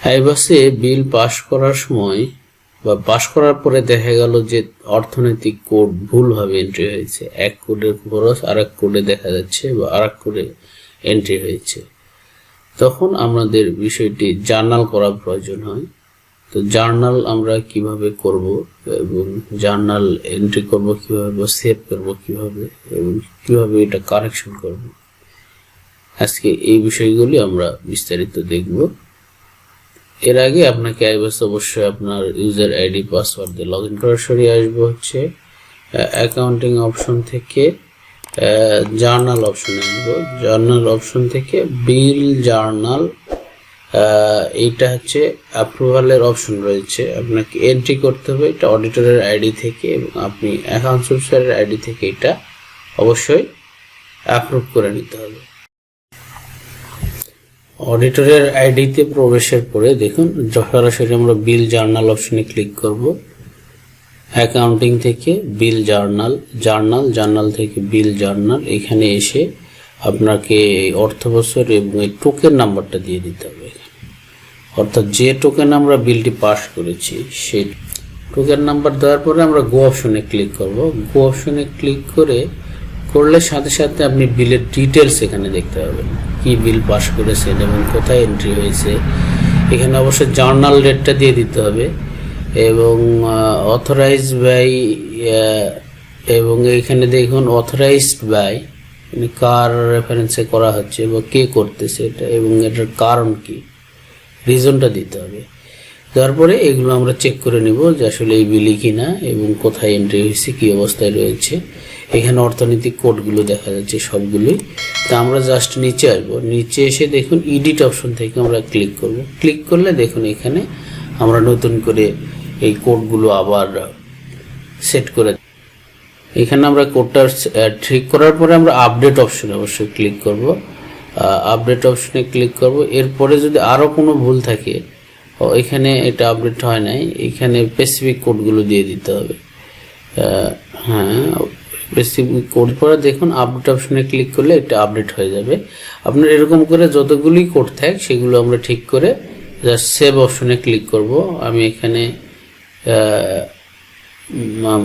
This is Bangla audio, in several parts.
আইবাসে বিল পাশ করার সময় বা পাশ করার পরে দেখা গেল যে অর্থনৈতিক কোড ভুলভাবে এন্ট্রি হয়েছে। এক কোডের খরচ আর এক কোডে দেখা যাচ্ছে বা আর এক কোডে এন্ট্রি হয়েছে। তখন আমাদের বিষয়টি জার্নাল করা প্রয়োজন হয়। তো জার্নাল আমরা কীভাবে করব এবং জার্নাল এন্ট্রি করব কীভাবে বা সেভ করব কীভাবে এবং কীভাবে এটা কারেকশন করব? আজকে এই বিষয়গুলি আমরা বিস্তারিত দেখব। এর আগে আপনাকে আইবাস অবশ্যই আপনার ইউজার আইডি পাসওয়ার্ড দিয়ে লগ ইন করার সরিয়ে আসব হচ্ছে অ্যাকাউন্টিং অপশন থেকে জার্নাল অপশনে আসব। জার্নাল অপশন থেকে বিল জার্নাল এইটা হচ্ছে অ্যাপ্রুভালের অপশন রয়েছে। আপনাকে এন্ট্রি করতে হবে, এটা অডিটরের আইডি থেকে এবং আপনি অ্যাকাউন্ট অফিসারের আইডি থেকে এটা অবশ্যই অ্যাপ্রুভ করে নিতে হবে। অডিটরের আইডিতে প্রবেশের পরে দেখুন সরাসরি আমরা বিল জার্নাল অপশনে ক্লিক করব। অ্যাকাউন্টিং থেকে বিল জার্নাল জার্নাল জার্নাল থেকে বিল জার্নাল, এখানে এসে আপনাকে অর্থ বছর এবং এই টোকেন নাম্বারটা দিয়ে দিতে হবে অর্থাৎ যে টোকেন আমরা বিলটি পাস করেছি, সেই টোকেন নাম্বার দেওয়ার পরে আমরা গো অপশনে ক্লিক করব। গো অপশনে ক্লিক করে করলে সাথে সাথে আপনি বিলের ডিটেলস এখানে দেখতে পাবেন। কি বিল পাস করেছেন এবং কোথায় এন্ট্রি হয়েছে। এখানে অবশ্যই জার্নাল ডেটটা দিয়ে দিতে হবে এবং অথরাইজ বাই এবং এখানে দেখুন অথরাইজড বাই মানে কার রেফারেন্সে করা হচ্ছে বা কে করতেছে এটা এবং এটার কারণ কি? রিজনটা দিতে হবে। তারপরে এগুলো আমরা চেক করে নেব যে আসলে এই বিলি কিনা এবং কোথায় এন্ট্রি হয়েছে, কী অবস্থায় রয়েছে। এখানে অর্থনৈতিক কোডগুলো দেখা যাচ্ছে সবগুলোই। তা আমরা জাস্ট নিচে আসব। নিচে এসে দেখুন ইডিট অপশন থেকে আমরা ক্লিক করব। ক্লিক করলে দেখুন এখানে আমরা নতুন করে এই কোডগুলো আবার সেট করে এখানে আমরা কোডটা ঠিক করার পরে আমরা আপডেট অপশনে অবশ্যই ক্লিক করব। আপডেট অপশনে ক্লিক করব। এরপরে যদি আরও কোনো ভুল থাকে এখানে এটা আপডেট হয় নাই। এখানে স্পেসিফিক কোডগুলো দিয়ে দিতে হবে। হ্যাঁ স্পেসিফিক কোড পরে দেখুন আপডেট অপশনে ক্লিক করলে এটা আপডেট হয়ে যাবে। আপনার এরকম করে যতগুলি কোড থাক, সেগুলো আমরা ঠিক করে জাস্ট সেভ অপশনে ক্লিক করব। আমি এখানে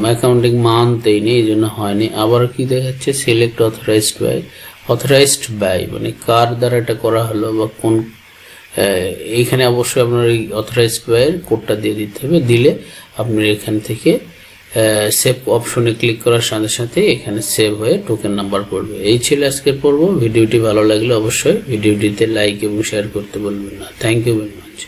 অ্যাকাউন্টিং মান্থ এইনি এই জন্য হয়নি। আবার কি দেখাচ্ছে? Select authorized by authorized by মানে কার দ্বারা এটা করা হলো বা কোন এইখানে অবশ্যই আপনার এই অথরাইজ বাইয়ের কোডটা দিয়ে দিতে হবে। দিলে আপনি এখান থেকে সেভ অপশনে ক্লিক করার সাথে সাথে এখানে সেভ হয়ে টোকেন নাম্বার পড়বে। এই ছিল আজকের পর্ব। ভিডিওটি ভালো লাগলে অবশ্যই ভিডিওটিতে লাইক এবং শেয়ার করতে বলবেন না। Thank you very much